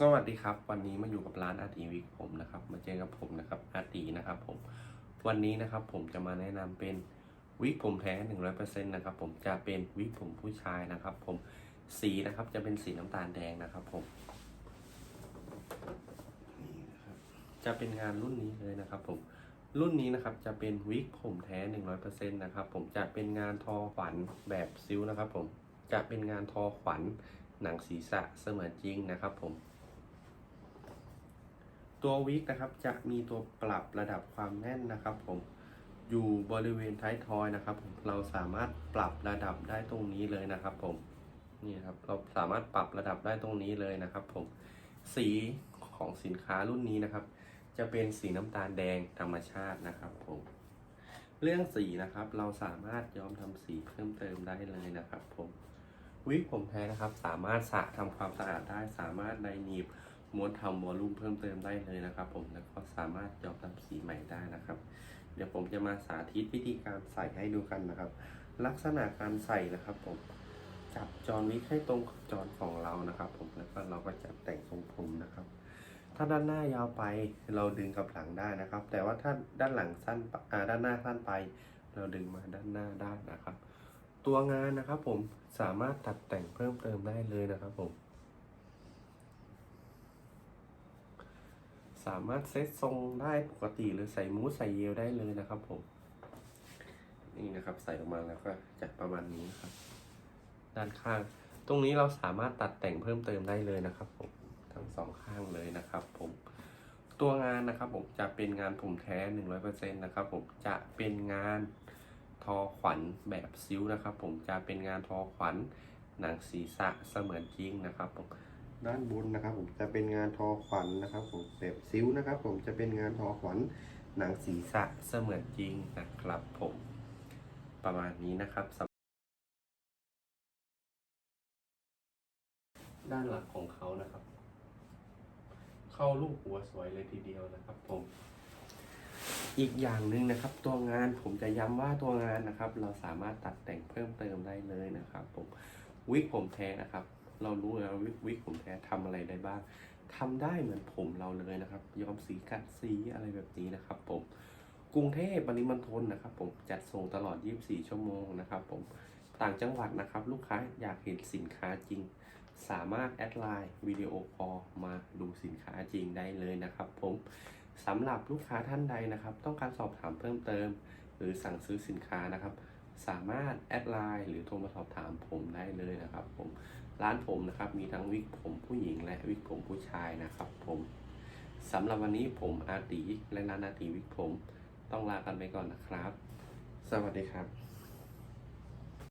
สวัสดีครับ วันนี้มาอยู่กับร้านอาร์ตีวิกผมนะครับ มาเจอกับผมนะครับอาร์ตีนะครับผมวันนี้นะครับผมจะมาแนะนำเป็นวิกผมแท้หนึ่งร้อยเปอร์เซ็นต์นะครับผมจะเป็นวิกผมผู้ชายนะครับ ผมสีนะครับจะเป็นสีน้ำตาลแดงนะครับผมนี่นะครับจะเป็นงานรุ่นนี้เลยนะครับ ผมรุ่นนี้นะครับจะเป็นวิกผมแท้หนึ่งร้อยเปอร์เซ็นต์นะครับผมจะเป็นงานทอขวัญแบบซิ้วนะครับ ผมจะเป็นงานทอขวัญหนังศีรษะเสมือนจริงนะครับ ผม ตัววิกนะครับจะมีตัวปรับระดับความแน่นนะครับผมอยู่บริเวณท้ายทอยนะครับผมเราสามารถปรับระดับได้ตรงนี้เลยนะครับผมนี่ครับเราสามารถปรับระดับได้ตรงนี้เลยนะครับผมสีของสินค้ารุ่นนี้นะครับ จะเป็นสีน้ำตาลแดงธรรมชาตินะครับผมเรื่องสีนะครับเราสามารถย้อมทำสีเพิ่มเติมได้เลยนะครับผมวิกผมแท้นะครับ สามารถสระทำความสะอาดได้สามารถไดหนีบ ม้วนทำวอลลุ่มเพิ่มเติมได้เลยนะครับ ผมแล้วก็สามารถยอมทำสีใหม่ได้นะครับ เดี๋ยวผมจะมาสาธิตวิธีการใส่ให้ดูกันนะครับ ลักษณะการใส่นะครับผมจับจอนวิกให้ตรงกับจอนของเรานะครับ ผมแล้วก็เราก็จับแต่งทรงผมนะครับ ถ้าด้านหน้ายาวไปเราดึงกับหลังได้นะครับ แต่ว่าถ้าด้านหลังสั้นด้านหน้าสั้นไป เราดึงมาด้านหน้าได้นะครับ ตัวงานนะครับ ผมสามารถตัดแต่งเพิ่มเติมได้เลยนะครับ ผม สามารถเซตทรงได้ปกติหรือใส่มูสใส่เยลได้เลยนะครับผม นี่นะครับใส่ออกมาแล้วก็จะประมาณนี้ครับ ด้านข้าง ตรงนี้เราสามารถตัดแต่งเพิ่มเติมได้เลยนะครับผมทั้งสองข้างเลยนะครับ ผมตัวงานนะครับผมจะเป็นงานผมแท้หนึ่งร้อยเปอร์เซ็นต์นะครับผมจะเป็นงานทอขวัญแบบซิ้วนะครับ ผมจะเป็นงานทอขวัญหนังศีรษะเสมือนจริงนะครับผม ด้านบนนะครับ ผมจะเป็นงานทอขวัญนะครับ ผมแบบซิ้วนะครับ ผมจะเป็นงานทอขวัญหนังศีรษะเสมือนจริงนะครับ ผมประมาณนี้นะครับด้านหลังของเขานะครับ เข้ารูปหัวสวยเลยทีเดียวนะครับ ผม อีกอย่างหนึ่งนะครับ ตัวงานผมจะย้ำว่าตัวงานนะครับ เราสามารถตัดแต่งเพิ่มเติมได้เลยนะครับ ผมวิกผมแท้นะครับ เรารู้แล้ววิกวิกผมแท้ทำอะไรได้บ้างทำได้เหมือนผมเราเลยนะครับ ย้อมสีกัดสีอะไรแบบนี้นะครับ ผมกรุงเทพปริมณฑลนะครับ ผมจัดส่งตลอด 24 ชั่วโมงนะครับ ผมต่างจังหวัดนะครับ ลูกค้าอยากเห็นสินค้าจริง สามารถแอดไลน์วิดีโอคอลมาดูสินค้าจริงได้เลยนะครับ ผมสำหรับลูกค้าท่านใดนะครับ ต้องการสอบถามเพิ่มเติม หรือสั่งซื้อสินค้านะครับ สามารถแอดไลน์หรือโทรมาสอบถามผมได้เลยนะครับ ผม ร้านผมนะครับ มีทั้งวิกผมผู้หญิงและวิกผมผู้ชายนะครับ ผมสำหรับวันนี้ผมอาตีและร้านอาตีวิกผม ต้องลากันไปก่อนนะครับ สวัสดีครับ